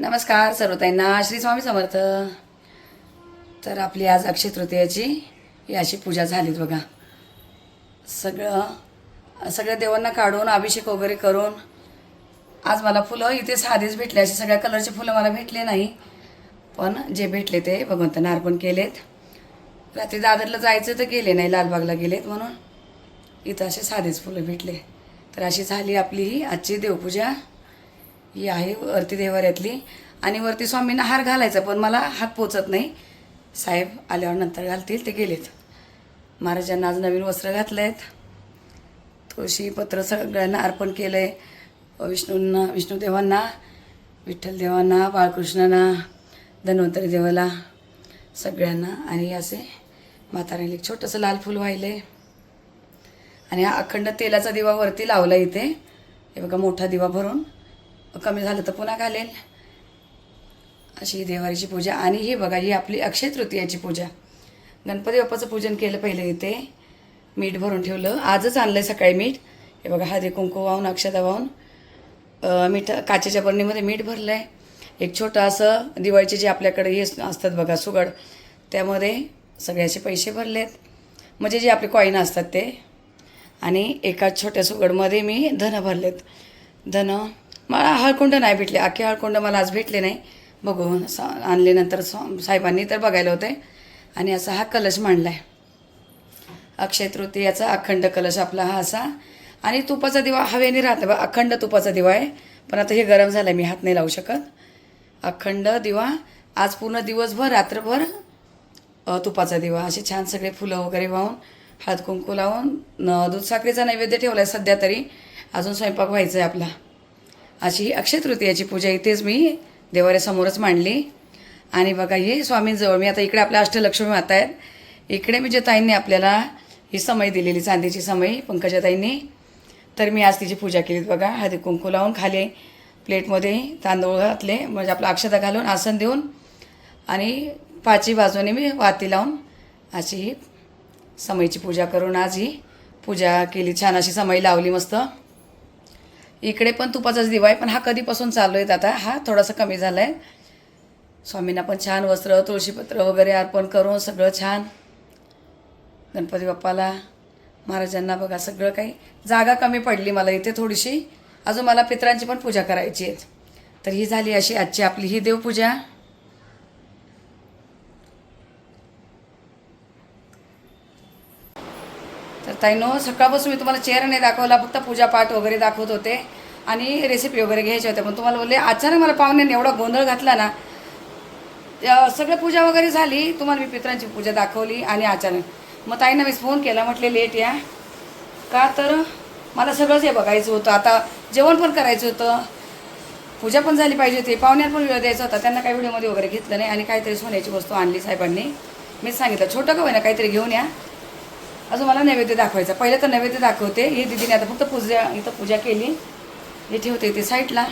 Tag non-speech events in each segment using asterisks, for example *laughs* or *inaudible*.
नमस्कार सर्वताईंना श्री स्वामी समर्थ. तर आपली आज अक्षय तृतीयाची ही अशी पूजा झालीत बघा. सगळं सगळ्या देवांना काढून अभिषेक वगैरे करून आज मला फुलं इथे साधेच भेटले. असे सगळ्या कलरचे फुलं मला भेटले नाही पण जे भेटले ते भगवंतांना अर्पण केलेत. रात्री दादरला जायचं तर गेले नाही लालबागला गेलेत म्हणून. इथं असे साधेच फुलं भेटले. तर अशी झाली आपली ही आजची देवपूजा. ही आहे वरती देवाऱ्यातली. आणि वरती स्वामींना हार घालायचा पण मला हात पोचत नाही. साहेब आल्यावर नंतर घालतील ते गेलेत. महाराजांना आज नवीन वस्त्र घातलं आहेत तुळशी पत्र सगळ्यांना अर्पण केलं आहे विष्णूंना विष्णुदेवांना विठ्ठलदेवांना बाळकृष्णांना धन्वंतरी देवाला सगळ्यांना. आणि असे म्हाताऱ्याला एक छोटंसं लाल फूल वाहिले आणि हा अखंड तेलाचा दिवा वरती लावला इथे. हे बघा मोठा दिवा भरून. कमी झालं तर पुन्हा घालेल. अशी ही देवारीची पूजा. आणि ही बघा ही आपली अक्षय तृतीयाची पूजा. गणपती बाप्पाचं पूजन केलं पहिलं इथे. मीठ भरून ठेवलं. आजच आणलं आहे सकाळी मीठ. हे बघा हळदी कुंकू वाहून अक्षता वाहून. मीठ काचेच्या बरणीमध्ये मीठ भरलं आहे एक छोटं असं दिवाळीचे जे आपल्याकडे हे असतात बघा सुगड. त्यामध्ये सगळ्याचे पैसे भरलेत. म्हणजे जे आपले कॉईन असतात ते. आणि एका छोट्या सुगडमध्ये मी धन भरलेत. धन मला हळकुंड नाही भेटले. अख्खे हळकुंड मला आज भेटले नाही. बघून स आणल्यानंतर साहेबांनी तर बघायला होते आणि असा हा कलश मांडला आहे अक्षय तृतीयाचा अखंड कलश आपला हा असा. आणि तुपाचा दिवा हवेने राहतं बा अखंड तुपाचा दिवा आहे. पण आता हे गरम झालं आहे मी हात नाही लावू शकत. अखंड दिवा आज पूर्ण दिवसभर रात्रभर तुपाचा दिवा. असे छान सगळे फुलं वगैरे वाहून हळद कुंकू लावून दूध साखरेचा नैवेद्य ठेवला आहे सध्या तरी. अजून स्वयंपाक व्हायचा आहे आपला. अशी अक्षय तृतीयाची पूजा इथेच मी देवाऱ्यासमोरच मांडली. आणि बघा हे स्वामींजवळ मी आता इकडे आपल्या अष्टलक्ष्मी माता आहेत इकडे मी जे ताईंनी आपल्याला ही समई दिलेली चांदीची समई पंकजाताईंनी तर मी आज तिची पूजा केली. बघा हळदी कुंकू लावून खाली प्लेटमध्ये तांदूळ घातले म्हणजे आपलं अक्षता घालून आसन देऊन आणि पाची बाजूने मी वाती लावून अशी ही समईची पूजा करून आज ही पूजा केली. छान अशी समई लावली मस्त. इकडे पण तुपाचाच दिवा आहे पण हा कधीपासून चालू आहे आता हा थोडासा कमी झाला आहे स्वामींना पण छान वस्त्र तुळशीपत्र वगैरे अर्पण करून सगळं छान. गणपती बाप्पाला महाराजांना बघा सगळं काही. जागा कमी पडली मला इथे थोडीशी. अजून मला पितरांची पण पूजा करायची आहे. तर ही झाली अशी आजची आपली ही देवपूजा. तर ताईनो सकाळपासून मी तुम्हाला चेहरा नाही दाखवला फक्त पूजापाठ वगैरे दाखवत होते आणि रेसिपी वगैरे घ्यायच्या होत्या पण तुम्हाला बोलले अचानक मला पाहुण्याने एवढा गोंधळ घातला ना सगळं पूजा वगैरे झाली तुम्हाला मी पित्रांची पूजा दाखवली आणि अचानक. मग ताईंना मी फोन केला म्हटले लेट या. का तर? मला सगळंच हे बघायचं होतं. आता जेवण पण करायचं होतं. पूजा पण झाली पाहिजे होती. पाहुण्याला पण वेळ द्यायचा होता. त्यांना काही व्हिडिओमध्ये वगैरे घेतलं नाही आणि काहीतरी सोन्याची वस्तू आणली साहेबांनी. मीच सांगितलं छोटं का होईना काहीतरी घेऊन या. अजून मला नैवेद्य दाखवायचा. पहिलं तर नैवेद्य दाखवते. हे दिदीने आता फक्त पूजा इथं पूजा केली. हे ठेवते इथे साईडला.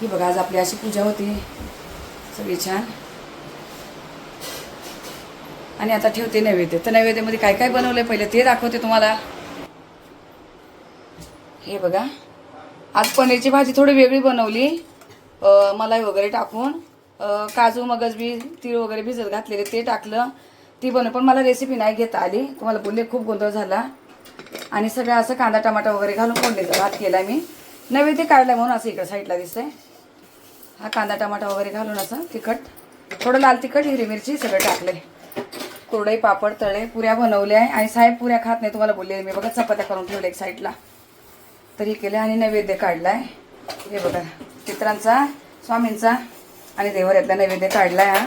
ही बघा आज आपली अशी पूजा होती. सगळी छान. आणि आता ठेवते नैवेद्य. तर नैवेद्यामध्ये काय काय बनवलं आहे पहिलं ते दाखवते तुम्हाला. हे बघा. आज पनीरची भाजी थोडी वेगळी बनवली. मलाई वगैरे टाकून. काजू मगजबी तीळ वगैरे भिजत घातलेले ते टाकलं. ती बनव. पण मला रेसिपी नाही घेता आली. तुम्हाला बोलले खूप गोंधळ झाला. आणि सगळं असं कांदा टमाटा वगैरे घालून फोडणीचा भात केला मी. नैवेद्य काढला म्हणून असं इकडं साईडला दिसतंय. हा कांदा टमाटा वगैरे घालून असं तिखट थोडं लाल तिखट हिरवी मिरची सगळं टाकले कुरडई पापड तळे पुऱ्या बनवल्या आहे. आणि साहेब पुऱ्या खात नाही तुम्हाला बोलले मी बघा चपात्या करून ठेवल्या एक साईडला तरी केलं आणि नैवेद्य काढलाय. हे बघा चित्रांचा स्वामींचा आणि देवऱ्यातला नैवेद्य काढलाय हा.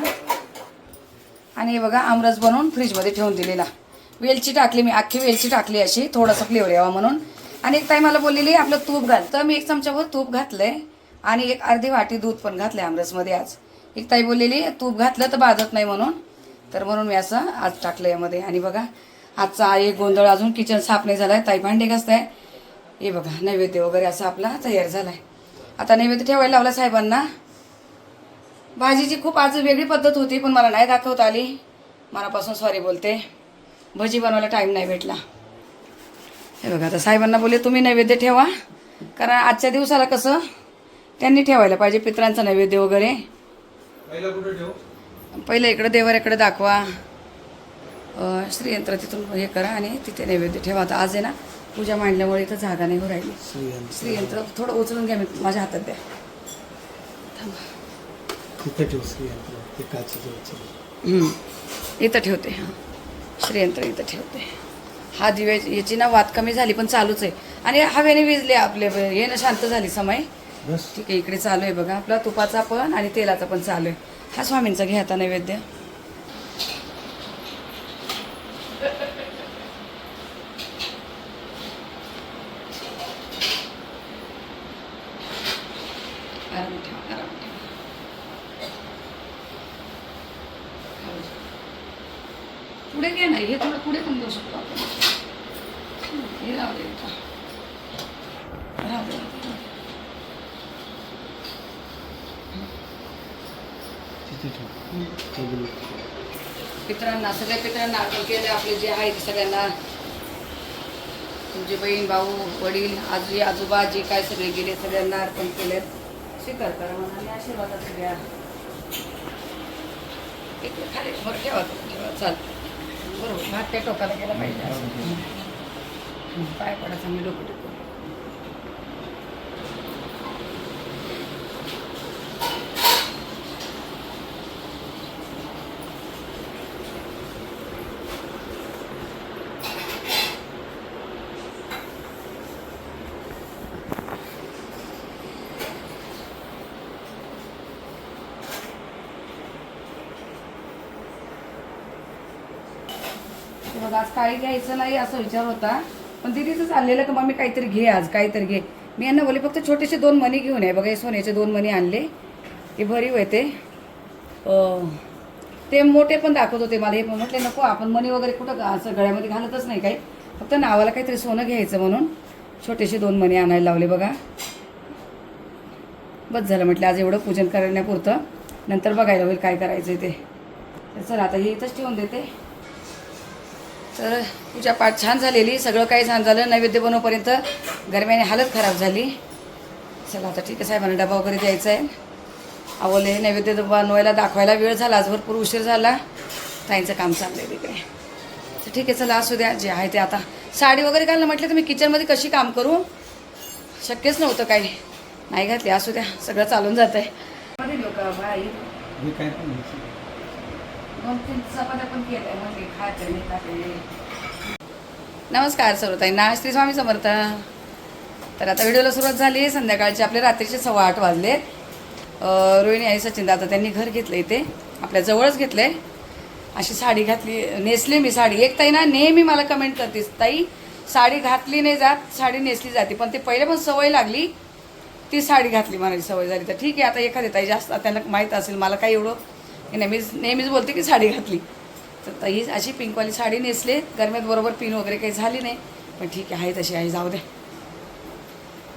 आणि हे बघा आमरस बनवून फ्रीजमध्ये ठेवून दिलेला. वेलची टाकली मी अख्खी वेलची टाकली अशी थोडंसं फ्लेवर यावा म्हणून. आणि एक ताई मला बोललेली आपलं तूप घाल. तर मी एक चमच्यावर तूप घातलंय आणि एक अर्धी वाटी दूध पण घातलंय आमरसमध्ये आज. एक ताई बोललेली तूप घातलं तर बाधत नाही म्हणून. तर म्हणून मी असं आज टाकलं यामध्ये. आणि बघा आजचा एक गोंधळ अजून किचन साफ नाही झालाय ताई भांडे घासताय. हे बघा नैवेद्य वगैरे असा आपला तयार झालाय. आता नैवेद्य ठेवायला लावला साहेबांना. भाजीची खूप आज वेगळी पद्धत होती पण मला नाही दाखवता आली. मनापासून सॉरी बोलते. भजी बनवायला टाईम नाही भेटला. हे बघा आता साहेबांना बोलले तुम्ही नैवेद्य ठेवा. कारण आजच्या दिवसाला कसं त्यांनी ठेवायला पाहिजे पित्रांचा नैवेद्य वगैरे. पहिला इकडं देवाऱ्याकडे दाखवा. श्रीयंत्र तिथून हे करा आणि तिथे नैवेद्य ठेवा. आता आज आहे ना पूजा मांडल्यामुळे इथं जागा नाही हो राहिली. श्रीयंत्र. थोडं उचलून घ्या मी माझ्या हातात द्या. तिथे ठेव श्रीयंत्र ते काचेचं उचल हम्म. इथं ठेवते हां. श्रीयंत्र इथं ठेवते. हा दिवे याची ना वात कमी झाली पण चालूच आहे. आणि हवेने विजले आपले हे ना शांत झाली समय. बस. ठीक आहे इकडे चालू आहे बघा. आपला तुपाचा पण आणि तेलाचा पण चालू आहे. हा स्वामींचा घ्या आता नैवेद्य. पुढे घे नाही हे थोडं पुढे पण देऊ शकतो. आपण हे राहू दे. राहू दे, पितरांना सगळ्या पितरांना आपण केले आपले जे आहेत सगळ्यांना. तुमचे बहीण भाऊ वडील आजी आजोबा जे काय सगळे गेले सगळ्यांना अर्पण केलेत स्वीकार करा म्हणा आशीर्वाद सगळ्या खाली ठेवा ठेवा चाल. बरोबर भात त्या टोकाला गेला पाहिजे असं. हं, पाय पडायचा मी डोकं मग आज काही घ्यायचं नाही असा विचार होता. पण दिदीचं चाललेलं का मम्मी काहीतरी घे आज काहीतरी घे. मी यांना बोलले फक्त छोटेसे दोन मणी घेऊन आहे बघा हे सोन्याचे दोन मणी आणले. ते भरीव आहे ते. ते मोठे पण दाखवत होते मला. हे पण म्हटले नको आपण मणी वगैरे कुठं असं गळ्यामध्ये घालतच नाही काही. फक्त नावाला काहीतरी सोनं घ्यायचं म्हणून. छोटेसे दोन मणी आणायला लावले बघा. बस झालं म्हटलं आज एवढं पूजन करण्यापुरतं. नंतर बघायला होईल काय करायचं ते. चला आता हे इथंच ठेवून देते. तर पूजा पाठ छान झालेली सगळं काही छान झालं. नैवेद्य बनवपर्यंत गरम्याने हालत खराब झाली. चला आता ठीक आहे साहेबांना डबा वगैरे द्यायचा आहे. आवले नैवेद्य बनवायला दाखवायला वेळ झाला आज भरपूर उशीर झाला. ताईंचं काम चाललंय तिकडे. तर ठीक आहे चला असू द्या जे आहे ते आता. साडी वगैरे घालणं म्हटलं तर मी किचनमध्ये कशी काम करू? शक्यच नव्हतं काही. नाही घातली असू द्या सगळं चालून जात आहे लोक भाई हे काय पण घ्यायचं दोन तीन चपात्या पण केल्या म्हणजे नाही खाते नमस्कार सर्वताईंना. श्री स्वामी समर्थ. तर आता व्हिडिओला सुरुवात झाली. संध्याकाळचे आपले रात्रीचे सव्वा आठ वाजले. रोहिणी आई सचिन दादा त्यांनी घर घेतलं इथे. आपल्या जवळच घेतलं आहे अशी साडी घातली. नेसली मी साडी. एक ताई ना नेहमी मला कमेंट करतेस. ताई साडी घातली नाही जात साडी नेसली जाते. पण ते पहिले पण सवय लागली. ती साडी घातली मला सवय झाली. तर ठीक आहे आता एखादी ताई जास्त त्यांना माहीत असेल मला काही एवढं हे नेहमीच नेहमीच बोलते की साडी घातली. तर ताई अशी पिंकवाली साडी नेसले. गरम्यात बरोबर पिन वगैरे काही झाली नाही. पण ठीक आहे तशी आहे जाऊ दे.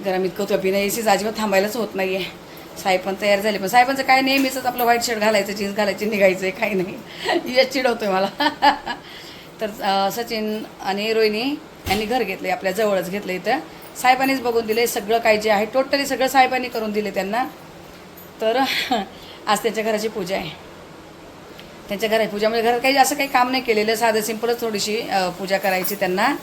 गरम इतकं होतं पिणं एसीच अजिबात थांबायलाच होत नाही आहे साहेब पण तयार झाले. पण साहेबांचं काय नेहमीच आपलं व्हाईट शर्ट घालायचं जीन्स घालायची निघायचं आहे काही नाही. *laughs* याच चिडवतोय मला. *laughs* तर सचिन आणि रोहिणी यांनी घर घेतले आपल्या जवळच घेतलं इथं. साहेबांनीच बघून दिले सगळं काय जे आहे टोटली सगळं साहेबांनी करून दिले त्यांना. तर *laughs* आज त्यांच्या घराची पूजा आहे. त्यांच्या घरात पूजा म्हणजे घरात काही असं काही काम नाही केलेलं. साधं सिंपलच थोडीशी पूजा करायची त्यांना.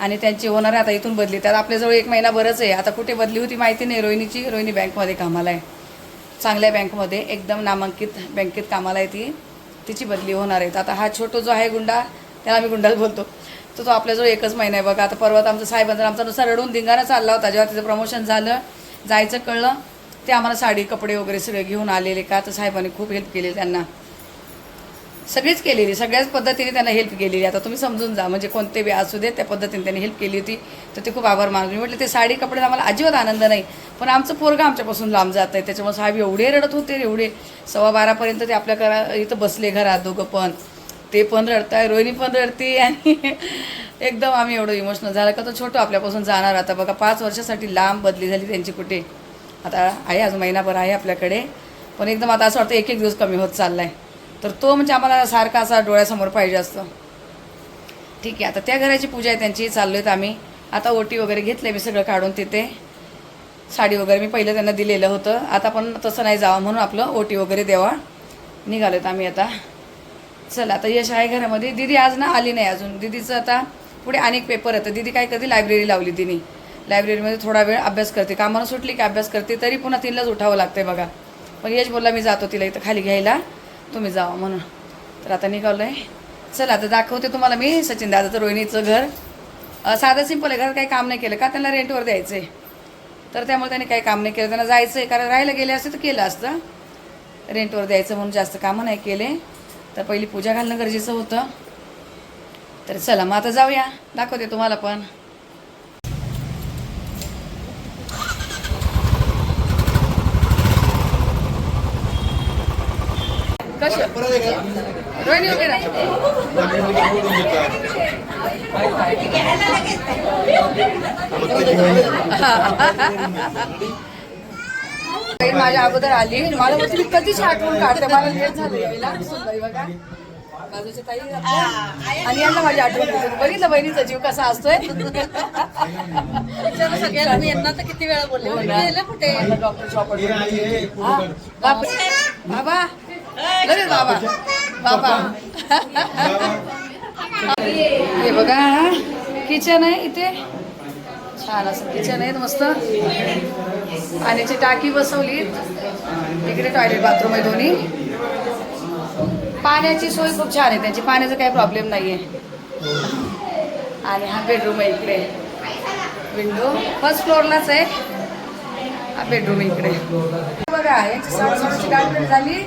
आणि त्यांची होणार आहे आता इथून बदली. तर आपल्याजवळ एक महिना बरंच आहे. आता कुठे बदली होती माहिती नाही. रोहिणीची रोहिणी बँकमध्ये कामाला आहे. चांगल्या बँकमध्ये एकदम नामांकित बँकेत कामाला आहे ती. तिची बदली होणार आहे. तर आता हा छोटो जो आहे गुंडा त्याला आम्ही गुंडाच बोलतो. तर तो आपल्याजवळ एकच महिना आहे. बघा आता परवा आमचं साहेबांचा आमचा नुसार रडून धिंगाणा चालला होता. जेव्हा तिचं प्रमोशन झालं जायचं कळलं ते आम्हाला साडी कपडे वगैरे सगळे घेऊन आलेले का? तर साहेबांनी खूप हेल्प केली त्यांना. सगळीच केलेली सगळ्याच पद्धतीने त्यांना हेल्प केलेली. आता तुम्ही समजून जा म्हणजे कोणते बी असू दे त्या पद्धतीने त्यांनी हेल्प केली होती तर ते खूप आभार मानले मी म्हटलं ते साडी कपडे आम्हाला अजिबात आनंद नाही पण आमचं पोरगं आमच्यापासून लांब जात आहे त्याच्यामुळे साहेब एवढे रडत होते एवढे सव्वा बारापर्यंत ते आपल्या घरा इथं बसले घरात दोघं पण. ते पण रडताय रोहिणी पण रडते *laughs* आणि एकदम आम्ही एवढं इमोशनल झालं. का तो छोटं आपल्यापासून जाणार आता. बघा पाच वर्षासाठी लांब बदली झाली त्यांची कुठे. आता आहे अजून महिनाभर आहे आपल्याकडे. पण एकदम आता असं वाटतं एक एक दिवस कमी होत चालला आहे तर तो म्हणजे आम्हाला सारखा असा डोळ्यासमोर पाहिजे असतो. ठीक आहे आता त्या घराची पूजा आहे त्यांची चाललो आहेत आम्ही. आता ओटी वगैरे घेतले मी सगळं काढून तिथे. साडी वगैरे मी पहिलं त्यांना दिलेलं होतं. आता पण तसं नाही जावं म्हणून आपलं ओटी वगैरे द्यावा निघालोत आम्ही आता. चला आता यश आहे घरामध्ये. दिदी आज ना आली नाही अजून. दिदीचं आता पुढे अनेक पेपर येतं दिदी काय करते लायब्ररी लावली तिने. लायब्ररीमध्ये थोडा वेळ अभ्यास करते. कामानं सुटली की अभ्यास करते तरी पुन्हा तिलाच उठावं लागते बघा. पण यश बोलला मी जातो तिला इथं खाली घ्यायला. तुम्ही जावा म्हणून तर आता निघालो आहे चला आता दाखवते तुम्हाला मी सचिन दादाचं रोहिणीचं घर. साधं सिंपल आहे घरात काही काम नाही केलं का? त्यांना रेंटवर द्यायचं आहे तर त्यामुळे त्यांनी काही काम नाही केलं. त्यांना जायचं आहे कारण राहायला गेले असते तर केलं असतं. रेंटवर द्यायचं म्हणून जास्त कामं नाही केले. तर पहिली पूजा घालणं गरजेचं होतं. तर चला मग आता जाऊया. दाखवते तुम्हाला पण. कसं रोहिणी वगैरे माझ्या अगोदर आली. मला मी कधीच आठवण काढते? मला लेट झालं यायला. बघा. बाजूच्या ताई. आणि यांना माझी आठवण. बघितलं बहिणीचा जीव कसा असतोय? सगळ्याला मी यांना तर किती वेळा बोलले. हो कुठे? डॉक्टर बाबा. लगेच बाबा बाबा हे बघा किचन आहे इथे. छान असं किचन आहे मस्त. पाण्याची टाकी बसवली इकडे टॉयलेट बाथरूम आहे दोन्ही. पाण्याची सोय खूप छान आहे त्यांची पाण्याचा काही प्रॉब्लेम नाही आहे आणि हा बेडरूम आहे इकडे. विंडो फर्स्ट फ्लोअरलाच आहे. हा बेडरूम आहे इकडे. बघा यांची साडेसातची झाली.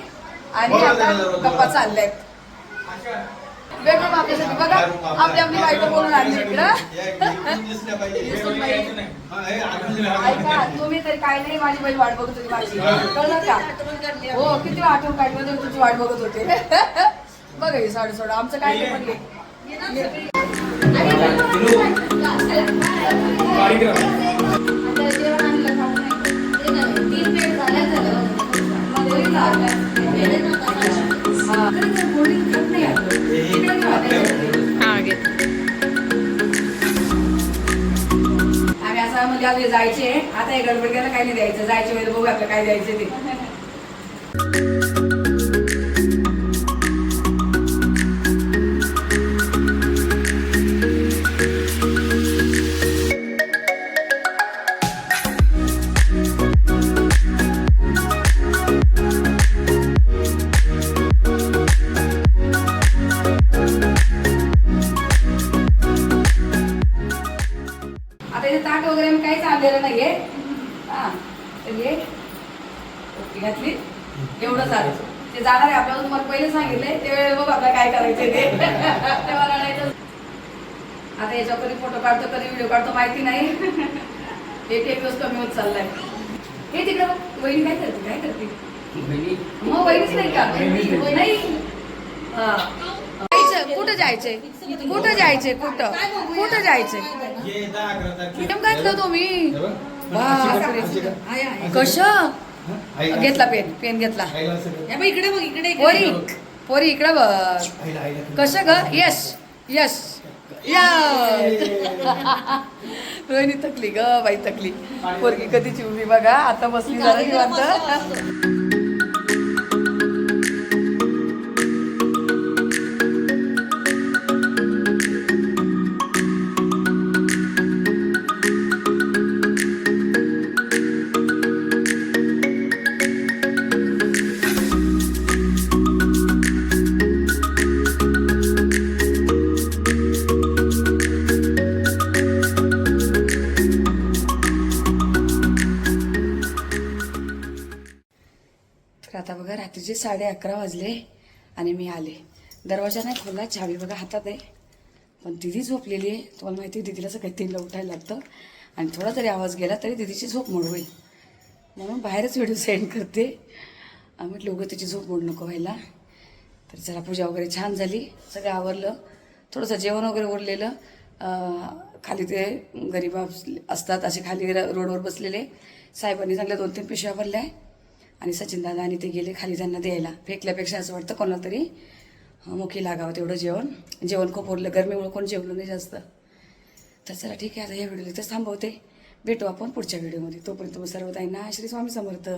आणि आता गप्पा चालल्यात. बेडरूम आपल्यासाठी बघा आपली आपली बायको बोलून आणली इकडं. ऐका तुम्ही तरी काय नाही माझी बाई वाट बघत होती माझी. कळलं का? हो किती आठवण होती तुमची वाट बघत होते. *laughs* बघा हे साडे सोडा. आमचं काय नाही म्हणले. जायचे आता हे गडबडीला काही नाही द्यायचं. जायच्या वेळेला बघू आपल्याला काय द्यायचं ते. फोटो काढतो कधी व्हिडिओ काढतो माहिती नाही. *laughs* एक एक दिवस कमी होत चाललाय. हे तिकडं वहिनी काय करते काय करते? मग वहिनीच नाही का? नाही. हा. जायचं कुठं जायचंय? कुठं जायचंय कुठं? कुठं जायचंय? मॅडम घातलं तुम्ही. बापरे. कसं? घेतला. पेन पेन घेतला. इकडे बघ इकडे पोरी पोरी इकडं बघ. कसं ग? यस यस यस रोहिणी थकली ग बाई थकली. पोरगी कधीची उभी बघा आता बसली जरा निवांत. बघा रात्रीचे साडे अकरा वाजले आणि मी आले. दरवाजा नाही खोलला चावी बघा हातात आहे. पण दिदी झोपलेली आहे. तुम्हाला माहिती आहे दिदीला सकाळी तीनला उठायला लागतं. आणि थोडा जरी आवाज गेला तरी दिदीची झोप मोड होईल. म्हणून बाहेरच व्हिडिओ सेंड करते. आम्ही लोकं तिची झोप मोड नको व्हायला. तर चला पूजा वगैरे छान झाली. सगळं आवरलं. थोडंसं जेवण वगैरे उरलेलं. खाली ते गरीब असतात असे खाली र- रोडवर बसलेले. साहेबांनी चांगल्या दोन तीन पिशव्या भरल्या. आणि सचिन आणि ते गेले खाली त्यांना द्यायला. फेकल्यापेक्षा असं वाटतं कोणाला तरी मुखी लागावं तेवढं जेवण. जेवण खूप उरलं गरमीमुळे कोण जेवलं नाही जास्त. तर चला ठीक आहे आता या व्हिडिओ तर थांबवते. भेटू आपण पुढच्या व्हिडिओमध्ये. तोपर्यंत सर्व ताईंना श्री स्वामी समर्थ.